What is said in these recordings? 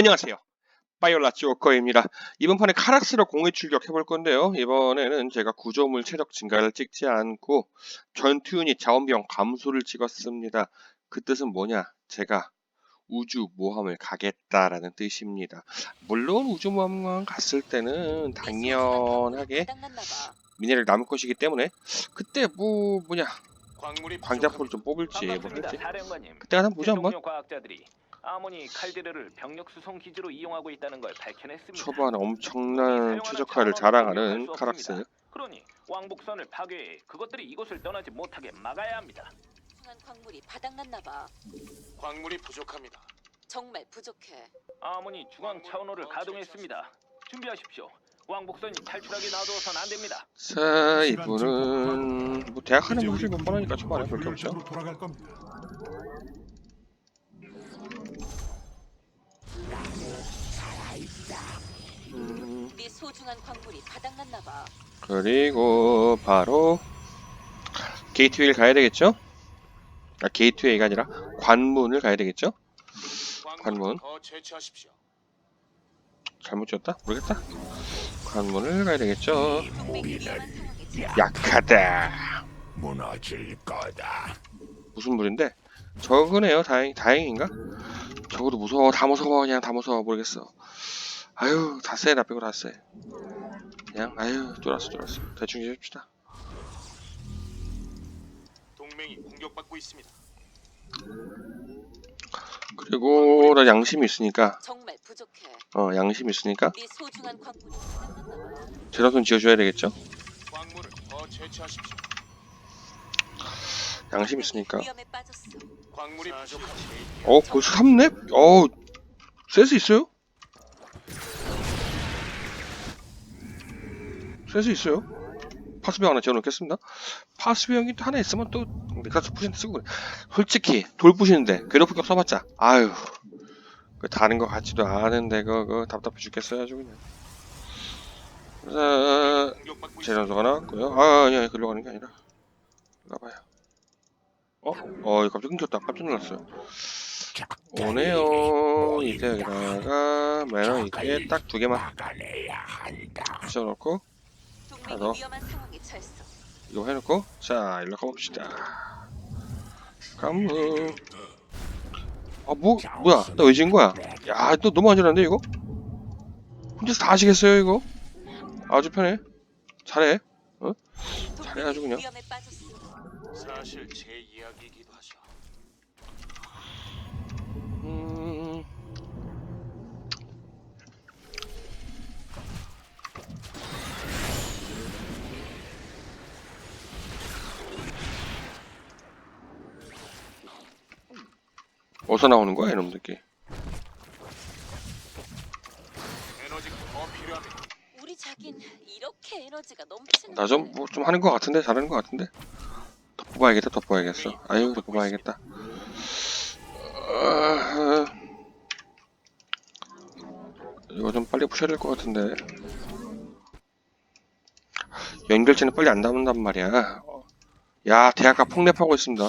안녕하세요. 바이올라 조커입니다. 이번 판에 카락스로 공회 출격해 볼 건데요. 이번에는 제가 구조물 체력 증가를 찍지 않고 전투 유닛 자원비용 감소를 찍었습니다. 그 뜻은 뭐냐? 제가 우주 모험을 가겠다라는 뜻입니다. 물론 우주 모함 갔을 때는 당연하게 미네랄 남을 것이기 때문에 그때 뭐 뭐냐 광물이 광자포를 좀 뽑을지 뭐 할지. 그때 한번 보자 한번. 아모니 칼데르를 병력 수송 기지로 이용하고 있다는 걸 밝혀냈습니다. 초반에 엄청난 최적화를 자랑하는 카락스. 그러니 왕복선을 파괴해 그것들이 이곳을 떠나지 못하게 막아야 합니다. 한 광물이 바닥났나 봐. 광물이 부족합니다. 정말 부족해. 아모니 중앙 차원호를 가동했습니다. 준비하십시오. 왕복선이 탈출하게 놔두어선 안 됩니다. 자 이분은 뭐 대학 하는 분이 몇 번하니까 초반에 별게 없죠. 돌아갈 겁니다. 소중한 광물이 바닥났나 봐. 그리고 바로 게이트웨이를 가야 되겠죠? 아 게이트웨이가 아니라 관문을 가야 되겠죠? 관문. 더 채취하십시오. 잘못 지었다? 모르겠다. 관문을 가야 되겠죠? 동맹이 위험한 상황에 처했어. 약하다. 무너질 거다. 무슨 물인데? 적으네요. 다행 다행인가? 적어도 무서워. 다 무서워. 그냥 다 무서워. 모르겠어. 아유 다 쎄. 나 빼고 다 쎄. 그냥 아유 쫄았어 쫄았어. 대충 해줍시다. 동맹이 공격받고 있습니다. 그리고 나 양심이 있으니까 정말 부족해. 어 양심이 있으니까 네 소중한 광물이. 제라손 지어줘야 되겠죠? 광물을 더 채취하십시오. 양심 있으니까. 위험에 빠졌어. 광물이 부족합니다. 어 벌써 3렙? 어 센스 있어요? 센스 있어요? 파스병 하나 지어놓겠습니다. 파스병이 또 하나 있으면 또 넥사스 부신데 쓰고 그래. 솔직히 돌 부시는데 괴롭힐 써봤자 아유 그 다른 거 같지도 않은데 그거 답답해 죽겠어요 아주 그냥. 있습니다. 재련소가 나왔고요. 아 아니야 글로 가는 게 아니라 가봐요. 어? 어 갑자기 끊겼다. 깜짝 놀랐어요. 오네요. 이제 여기다가 매너 있게 딱 두 개만. 붙여놓고 위험한 상황에 처했어. 이거 해놓고 자 일로 가봅시다. 가무. 아뭐 뭐야? 나왜진 거야? 야너 너무 안전한데 이거? 혼자서 다 하시겠어요 이거? 아주 편해. 잘해. 잘해가지고 그냥. 동맹이 위험에 빠졌어. 사실 제 이야기이기도 하죠. 음. 어디서 나오는 거야 이놈들끼리? 에너지가 더 필요합니다. 우리 자긴 이렇게 에너지가 넘치는. 나 좀 뭐 좀 하는 거 같은데? 잘하는 거 같은데? 더 뽑아야겠다 더 뽑아야겠어. 아유 더 뽑아야겠다. 아, 이거 좀 빨리 푸셔야 될 것 같은데. 연결체는 빨리 안 남는단 말이야. 야 대학가 폭랩하고 있습니다.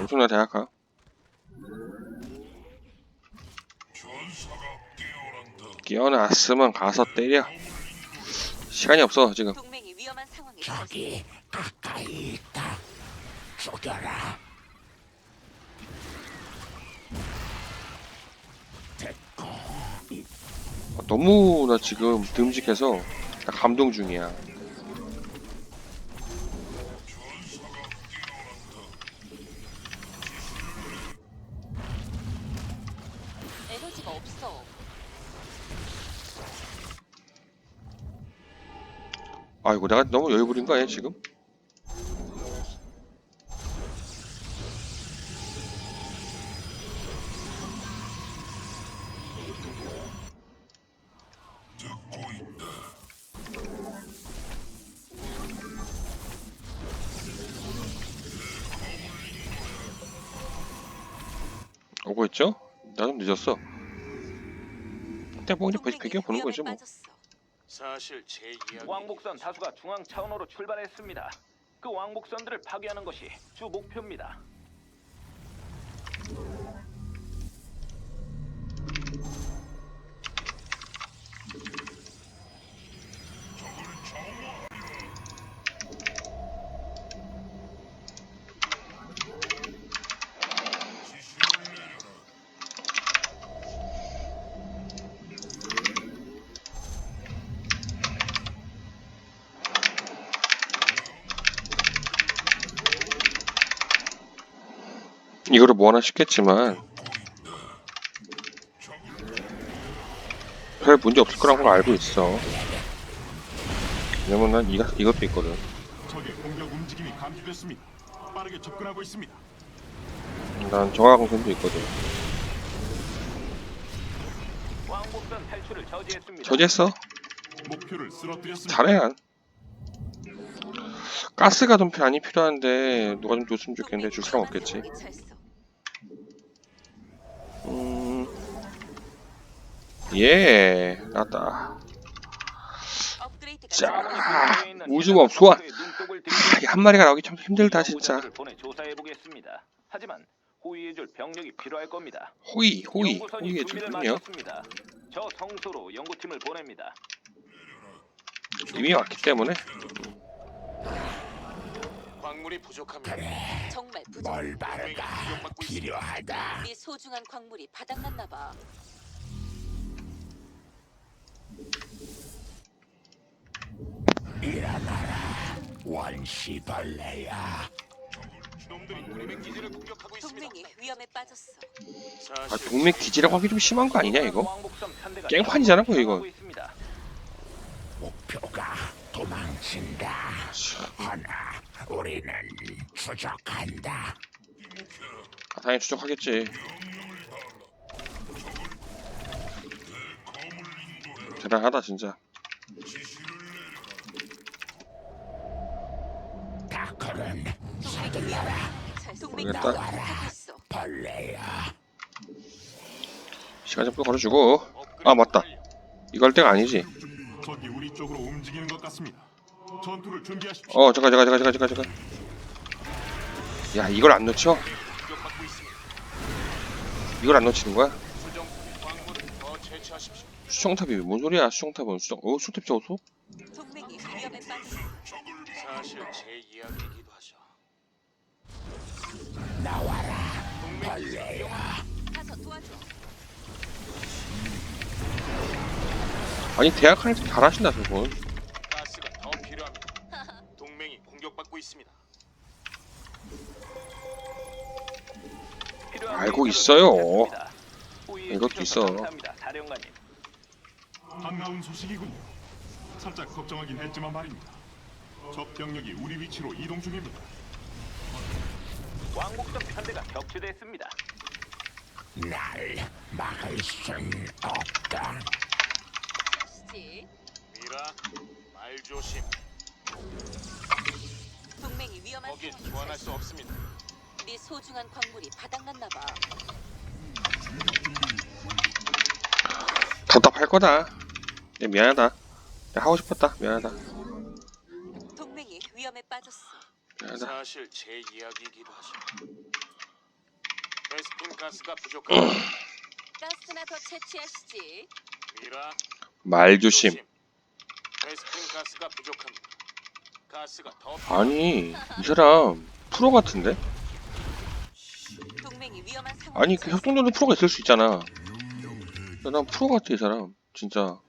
엄청나 대학가 끼어났으면 가서 때려 시간이 없어 지금 동맹이 위험한 상황에 처했어. 저기 가까이 있다. 죽여라. 됐고 아, 너무 나 지금 듬직해서 나 감동 중이야. 아이고 내가 너무 여유 부린 거 아니야 지금? 오고 있죠? 나 좀 늦었어. 대봉이 동맹이 배경 보는 거죠 뭐. 사실 제 이야기. 왕복선 다수가 중앙 차원호로 출발했습니다. 그 왕복선들을 파괴하는 것이 주 목표입니다. 이거를 뭐 하나 싶겠지만 별 문제 없을 거라는 걸 알고 있어. 왜냐면 난 이거, 이것도 있거든. 적의 공격 움직임이 감지됐습니다. 빠르게 접근하고 있습니다. 난 정화강선도 있거든. 왕복선 탈출을 저지했습니다. 저지했어. 목표를 쓰러뜨렸습니다. 잘해 난. 가스가 좀 많이 필요한데 누가 좀 줬으면 좋겠는데 줄 사람 없겠지. 상황에 처했어. 음... 예, 나다. 업그레이드가 자, 우주법 소환. 아, 이한 마리가 나오기 참 힘들다 진짜. 연구선들을 보내 조사해 보겠습니다. 하지만 호위해줄 병력이 필요할 겁니다. 호의의 준비를 줄군요. 마쳤습니다. 저 성소로 연구팀을 보냅니다. 이미 왔기 때문에 광물이 부족합니다. 정말 부족. 뭘 바르가 필요하다. 네 소중한 광물이 바닥났나 봐. 일어나라 원시벌레야. 놈들이 동맹 기지를 공격하고 있습니다. 동맹이 위험에 빠졌어. 아 사실 동맹 기지라고 하기 좀 심한 거 아니냐 이거? 왕복선 편대가 깽판이잖아, 뭐 이거. 있습니다. 목표가 도망친다. 하나 우리는 추적한다. 아, 당연히 추적하겠지. 대단하다 진짜. 다크는 서둘러라 동맹이 모르겠다. 있어. 벌레야. 시간 점프 걸어주고. 아 맞다. 이거 할 때가 아니지. 적이 우리 쪽으로 움직이는 것 같습니다. 전투를 준비하십시오. 어 잠깐 잠깐 잠깐 잠깐 잠깐. 야 이걸 안 놓쳐? 공격받고 있습니다. 이걸 안 놓치는 거야? 수정 광물을 더 채취하십시오. 수정탑이 뭔 소리야? 수정탑은 수정. 어 수정탑 저소? 동맹이 위험에 빠졌어. 사실 제 하죠. 나와라 벌레야. 가서 도와줘. 아니 대학하는 데 잘하신다 저분. 가스가 더 필요합니다. 동맹이 공격받고 있습니다. 필요한 알고 데이터를 있어요. 이것도 주셔서 있어. 감사합니다. 반가운 소식이군요. 살짝 걱정하긴 했지만 말입니다. 적 병력이 우리 위치로 이동 중입니다. 왕복선 편대가 격추됐습니다. 날 막을 순 없다. 시지. 미라 말 조심. 동맹이 위험한 거긴 상황에 소환할 수. 없습니다. 네 소중한 광물이 바닥났나 봐. 답답할 거다. 야, 미안하다. 하고 싶었다. 미안하다. 동맹이 위험에 빠졌어. 미안하다. 사실 제 이야기이기도 하죠. 베스핀 가스가 부족합니다. 가스나 더 채취하시지. 미라 말 조심. 베스핀 가스가 부족합니다. 가스가 더. 아니 이 사람 프로 같은데? 동맹이 위험한 상황에 아니 그. 협동조도 프로가 있을 수 있잖아. 야, 난 프로 같아 이 사람. 진짜.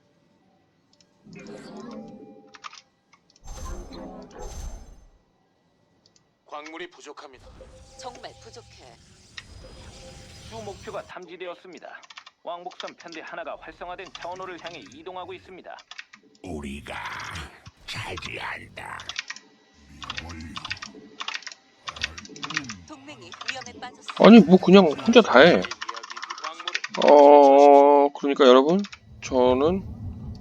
광물이 부족합니다. 정말 부족해. 주 목표가 탐지되었습니다. 왕복선 편대 하나가 활성화된 차원호를 향해 이동하고 있습니다. 우리가 차지한다. 동맹이 위험에 빠졌어. 아니 뭐 그냥 혼자 다 해. 광물을 어 그러니까 여러분 저는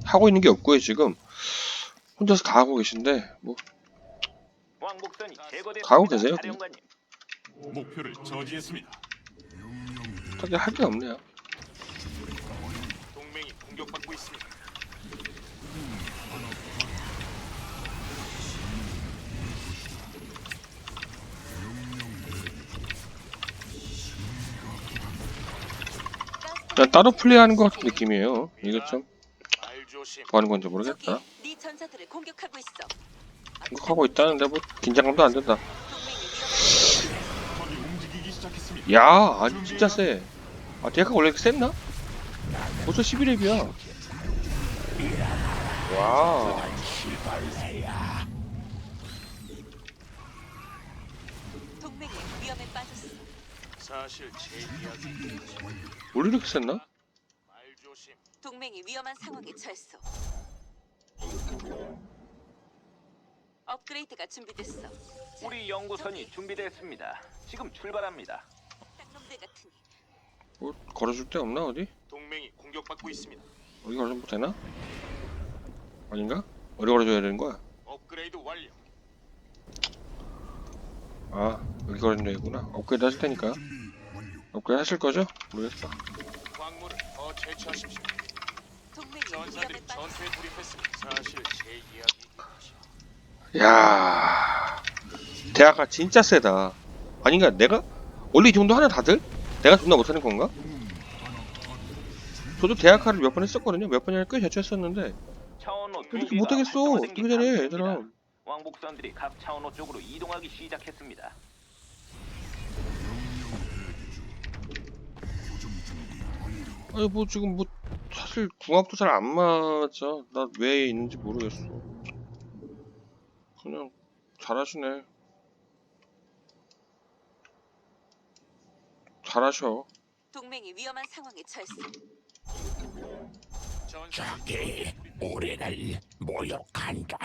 하고 있는 게 없고요 지금 혼자서 다 하고 계신데 뭐 왕복선이 제거됐습니다. 가고 계세요, 사령관님. 목표를 저지했습니다. 딱히 할 게 없네요. 동맹이 공격받고 있습니다. 그냥 따로 플레이하는 것 같은 느낌이에요. 이게 좀 말 조심. 뭐 하는 건지 저기 모르겠다. 네 전사들을 공격하고 있어. 생각하고 있다는데 뭐 긴장감도 안 된다. 야, 아니 진짜 세. 아, 대학가 원래 이렇게 셌나? 벌써 11렙이야. 와. 동맹이 위험에 빠졌어. 사실 제 이야기. 뭘 이렇게 셌나? 동맹이 위험한 상황에 처했어. 업그레이드가 준비됐어. 자, 우리 연구선이 저기, 준비됐습니다. 지금 출발합니다. 쌍놈들 같으니 뭐 걸어줄 데 없나 어디? 동맹이 공격받고 있습니다. 어디 걸어주면 되나? 아닌가? 어디 걸어줘야 되는 거야? 업그레이드 완료. 아 여기 걸어주면 되구나 업그레이드 하실 테니까 업그레이드 하실 거죠? 모르겠어 광물을 더 채취하십시오. 동맹이 전사들이 위험에 빠졌어. 전투에 돌입했습니다. 사실 제 이야기. 야 대학가 진짜 세다. 아닌가? 내가? 원래 이 정도 하나 다들? 내가 존나 못하는 건가? 저도 대학가를 몇 번 했었거든요. 몇 번이나 꽤두 근데 개가 못하겠어. 활성화된 게 되게 잘해. 얘들아. 왕복선들이 각 차원호 쪽으로 이동하기 시작했습니다. 아니 뭐 지금 뭐 사실 궁합도 잘 안 맞아. 나 왜 있는지 모르겠어 그냥 잘하시네 잘하셔 동맹이 위험한 상황에 처했어. 적이 우리를 모욕한다.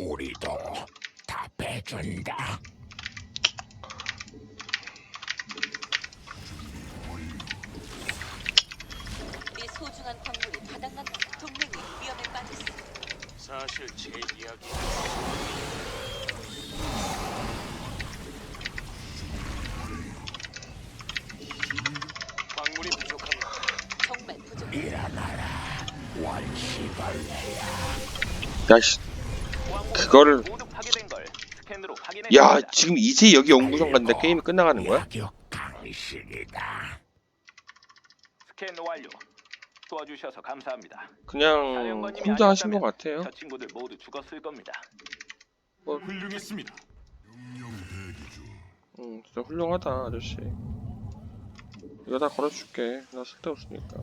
우리도 답해준다. 네 소중한 광물이 바닥난다. 동맹이 위험에 빠졌어. 사실 제 이야기. 광물이 부족합니다. 정말 부족해. 일어나라. 원시벌레야. 야씨 그거를 모두 파괴된 걸 스캔으로 야 확인했습니다. 지금 이제 여기 연구선 갔는데 게임이 끝나가는 거야? 강식이다. 스캔 완료. 도와 주셔서 감사합니다. 그냥 혼자 하신 것 같아요 저 친구들 모두 죽었을 겁니다. 훌륭했습니다. 응 진짜 훌륭하다 아저씨 이거 다 걸어줄게 나 쓸데없으니까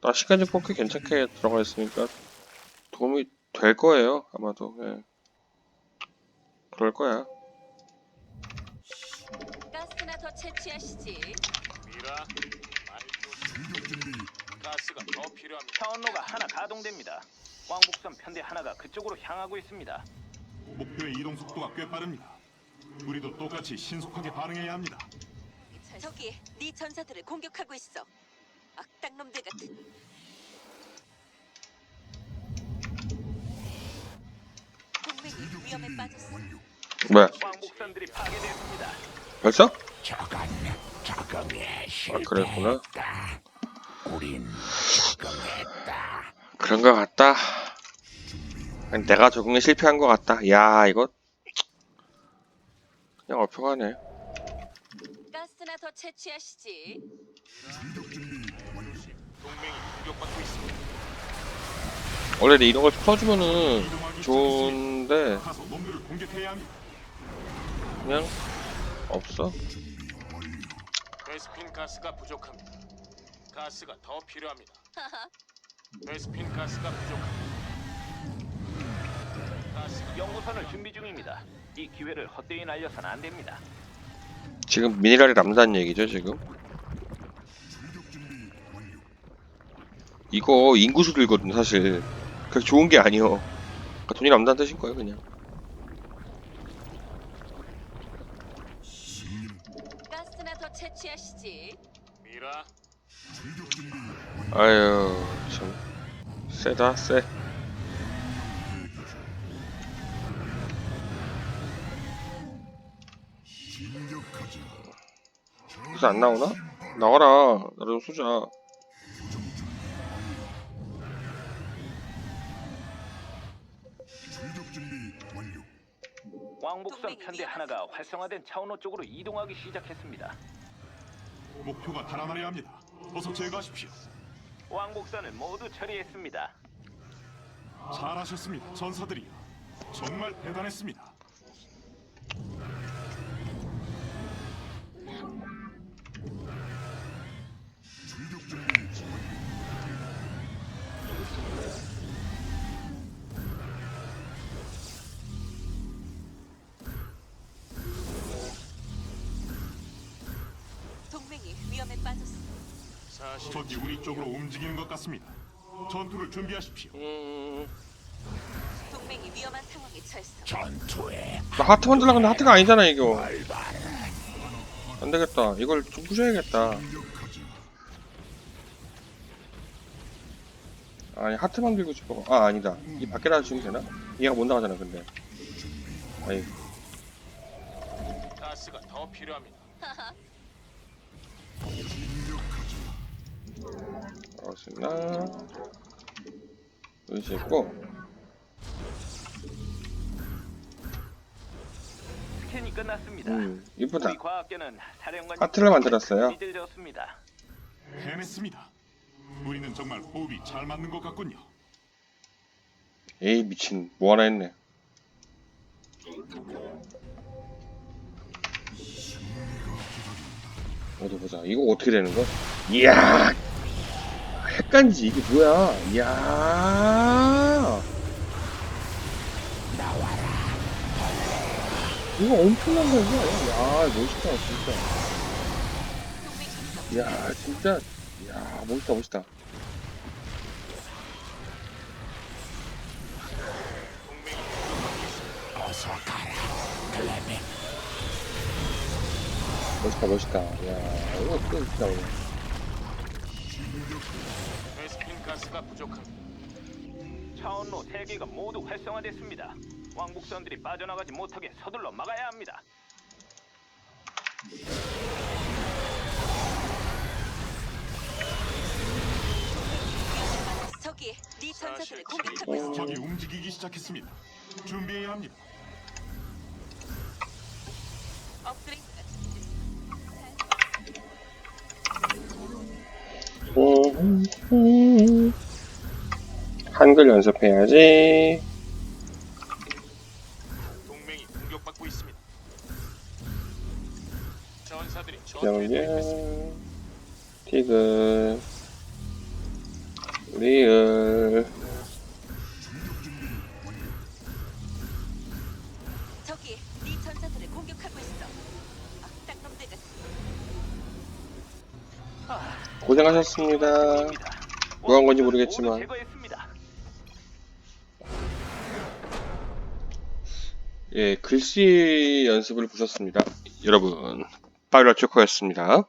나 시간제 뽑기 괜찮게 들어가 있으니까 도움이 될 거예요 아마도 예. 그럴 거야 가스나 더 채취하시지. 미라, 말 조심. 가스가 더 필요합니다. 차원로가 하나 가동됩니다. 왕복선 편대 하나가 그쪽으로 향하고 있습니다. 목표의 이동 속도가 꽤 빠릅니다. 우리도 똑같이 신속하게 반응해야 합니다. 저기 네 전사들을 공격하고 있어. 악당 놈들 같으니. 동맹이 위험에 빠졌어. 뭐야 왕복선들이 파괴됐습니다. 벌써? 저건 적응에 아, 그랬구나. 실패했다. 우린 적응했다. 그런 거 같다 아니, 내가 적응에 실패한 것 같다 야 이거 그냥 어평하네 가스나 더 채취하시지. 원래 이런 걸 풀어주면은 좋은데. 그냥 없어 베스핀 가스가 부족합니다. 가스가 더 필요합니다. 베스핀 가스가 부족합니다. 가스가 연구선을 준비 중입니다. 이 기회를 헛되이 날려선 안 됩니다. 지금 미네랄이 남다는 얘기죠 지금 이거 인구수 들거든 사실 그렇게 좋은 게 아니여 그러니까 돈이 남다는 뜻인 거예요 그냥 가스나 더 채취하시지. 미라, 아유 참 세다 세 그래서 안 나오나? 나와라 나좀 쏘자 왕복선 편대 하나가 활성화된 차원호 쪽으로 이동하기 시작했습니다. 목표가 달아나려 합니다. 어서 제거하십시오. 왕복선을 모두 처리했습니다. 잘하셨습니다. 전사들이요. 정말 대단했습니다. 적이 우리 쪽으로 움직이는 것 같습니다. 전투를 준비하십시오. 음, 동맹이 위험한 상황에 처했어. 전투에 나 하트 만들려고 근데 하트가 아니잖아 이거 안 되겠다 이걸 좀 부셔야겠다 아니 하트 만 들고 싶어 아 아니다 이 밖에다 주면 되나? 얘가 못 나가잖아 근데 아이 가스가 더 필요합니다. 나왔으나 여기 있고 스캔이 끝났습니다. 음 이쁘다 우리 과학계는 사령관 하트를 만들었어요 믿어졌습니다. 해냈습니다. 우리는 정말 호흡이 잘 맞는 것 같군요. 에이 미친 뭐 하나 했네 어디 보자 이거 어떻게 되는 거야? 이야 핵간지 이게 뭐야? 이야. 이거 엄청난 거야 야 멋있다 진짜. 야 진짜. 야 멋있다 멋있다. 멋있다 멋있다. 야 이거 또 진짜 오네 베스핀 가스가 부족합니다. 차원로 세 개가 모두 활성화됐습니다. 왕복선들이 빠져나가지 못하게 서둘러 막아야 합니다. 저기 네 전차들을 공격하고 있어. 적이 움직이기 시작했습니다. 준비해야 합니다. 업그레이드 한글 연습해야지. 동맹이 공격받고 있습니다. 전사들이 전투에 티그 리을. 저기 네 전차들을 공격하고 있어. 아, 딱놈들 같은. 고생하셨습니다. 뭐 한 건지 모르겠지만. 예 글씨 연습을 보셨습니다. 여러분 파이러 초커였습니다